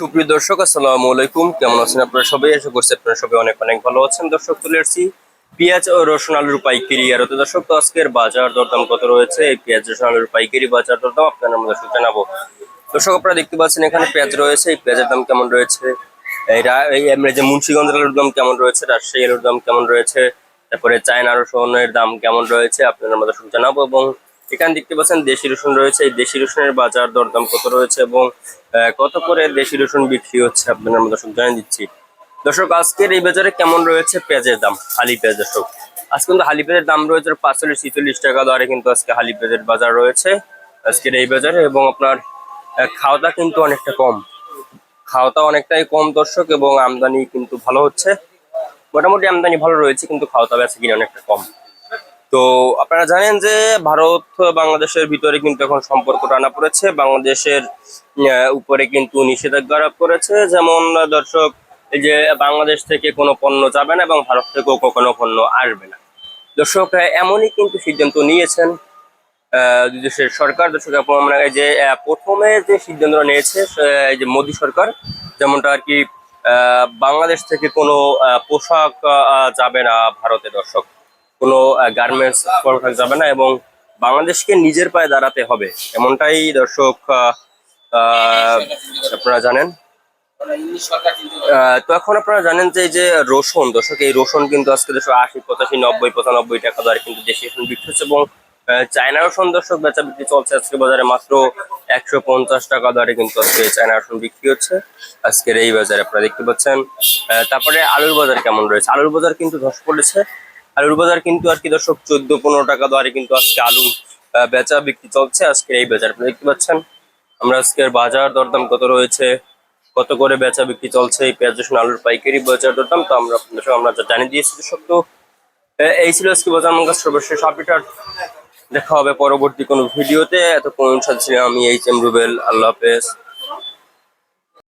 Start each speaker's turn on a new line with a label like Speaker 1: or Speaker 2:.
Speaker 1: সুপ্রিয় দর্শক, আসসালামু আলাইকুম। কেমন আছেন আপনারা সবাই? আশা করছি আপনারা সবাই অনেক অনেক ভালো আছেন। দর্শক, চলে এসেছি পেঁয়াজ ও রসুন আলুর পাইকারি আর দর্শক, তো আজকের বাজার দরদাম কত রয়েছে? এই পেঁয়াজ, রসুন আলুর পাইকারি বাজার দরদাম আপনারা আমরা দর্শক জানাব। দর্শক, আপনারা দেখতে পাচ্ছেন এখানে পেঁয়াজ রয়েছে। এই পেঁয়াজের দাম কেমন রয়েছে? এই যে মুন্সিগঞ্জ আলুর দাম কেমন রয়েছে? রাজশাহী আলুর দাম কেমন রয়েছে? তারপরে চায়না রসুনের দাম কেমন রয়েছে? আপনারা আমরা দর্শক জানাব এবং এখানে দেখতে পাচ্ছেন দেশি রসুন রয়েছে। এই দেশি রসুনের বাজার দরদাম কত রয়েছে এবং কত করে দেশি রসুন বিক্রি হচ্ছে আপনারা আমরা দর্শক জানিয়ে দিচ্ছি। দর্শক, আজকের এই বাজারে কেমন রয়েছে পেঁয়াজের দাম? হালি পেঁয়াজ, দর্শক। আজকে কিন্তু হালি পেঁয়াজের দাম রয়েছে পাঁচচল্লিশ, ছিচল্লিশ টাকা দরে কিন্তু আজকে হালি পেঁয়াজের বাজার রয়েছে আজকের এই বাজারে এবং আপনার খাওয়াটা কিন্তু অনেকটা কম। খাওয়াটা অনেকটাই কম দর্শক এবং আমদানি কিন্তু ভালো হচ্ছে। মোটামুটি আমদানি ভালো রয়েছে কিন্তু খাওয়াটা বেচা কিনে অনেকটা কম। তো আপনারা জানেন যে ভারত বাংলাদেশের ভিতরে কিন্তু এখন সম্পর্ক টানা পড়েছে। বাংলাদেশের উপরে কিন্তু নিষেধাজ্ঞা আরোপ করেছে। যেমন দর্শক যে বাংলাদেশ থেকে কোনো পণ্য যাবে না এবং ভারত থেকেও কোনো পণ্য আসবে না। দর্শক, এমনই কিন্তু সিদ্ধান্ত নিয়েছেন দেশের সরকার। দর্শক আমরা যে প্রথমে যে সিদ্ধান্ত নিয়েছে যে মোদী সরকার, যেমনটা আর কি বাংলাদেশ থেকে কোনো পোশাক যাবে না ভারতে, দর্শক। কোনো গার্মেন্টস পোশাক যাবে না এবং বাংলাদেশকে নিজের পায়ে দাঁড়াতে হবে। এমনটাই দর্শক আপনারা জানেন। তো এখন আপনারা জানেন যে, এই যে রসুন, দর্শক, এই রসুন কিন্তু আজকে দেশে আশি, পঁচাশি, নব্বই, পঁচানব্বই টাকা দরে কিন্তু দেশে রসুন বিক্রি হচ্ছে এবং চায়না রসুন দর্শক বেচা বিক্রি চলছে আজকে বাজারে মাত্র একশো পঞ্চাশ টাকা দরে কিন্তু আজকে চায়না রসুন বিক্রি হচ্ছে। আজকের এই বাজারে আপনারা দেখতে পাচ্ছেন। তারপরে আলুর বাজার কেমন রয়েছে? আলুর বাজার কিন্তু ধস পড়েছে। আলুর বাজার কিন্তু আর কি দর্শক, চোদ্দ, পনেরো টাকা দরে কিন্তু আজকে আলু বেচা বিক্রি চলছে আজকের এই বাজার। দেখতে পাচ্ছেন, আমরা আজকের বাজার দরদাম কত রয়েছে, কত করে বেচা বিক্রি চলছে, এই পেঁয়াজ, রসুন, আলুর পাইকারি বাজার দরদাম তো আমরা আপনাদের আমরা যা জানিয়ে দিয়েছি দর্শক তো। এই ছিল আজকে বাজার কাছে সর্বশেষ আপডেট দেখা হবে পরবর্তী কোনো ভিডিওতে। এতক্ষণ সাথে আমি এইচ এম রুবেল, আল্লাহ হাফেজ।